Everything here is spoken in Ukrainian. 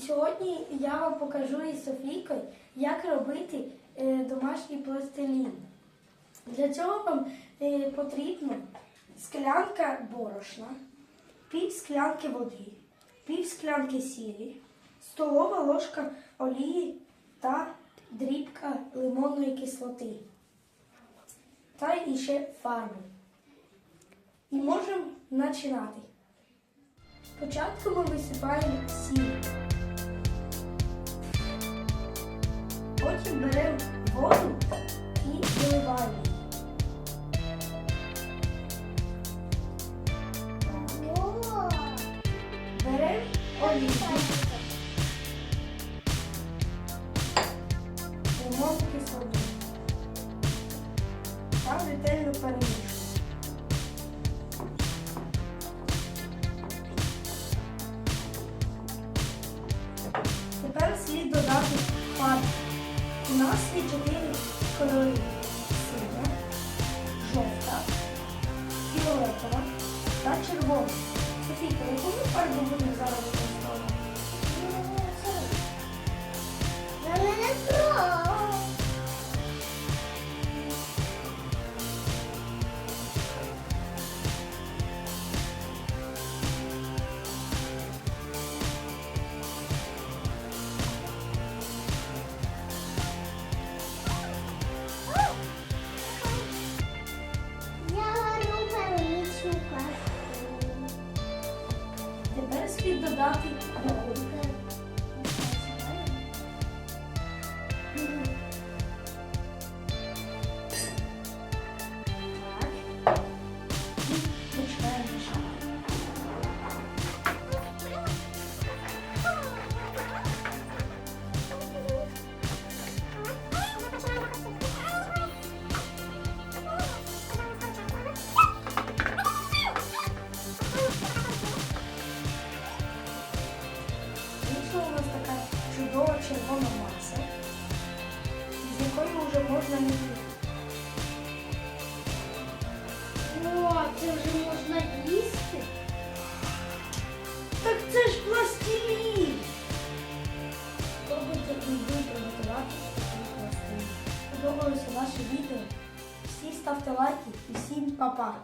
сьогодні я вам покажу із Софійкою, як робити е, домашній пластилін. Для цього вам е, потрібно склянка борошна, пів склянки води, пів склянки сілі, столова ложка олії та дрібка лимонної кислоти. Та і ще фарби. І можемо починати. Спочатку ми висипаємо сіль. Потім беремо воду і виливаємо. Беремо олію, лимонну кислоту. Та ретельно перемішуємо. Тепер слід додати фарб. Є чотири кольори. Синя, жовта, фіолетова та червона. Софійка, яку ми фарбу будемо зараз використовувати? Тепер червона маса, з якою вже можна мити. О, це вже можна їсти. Так це ж пластилін! Спробуйте і ви приготувати такий пластилін. Подобалося наше відео. Всі ставте лайки і всім па-па!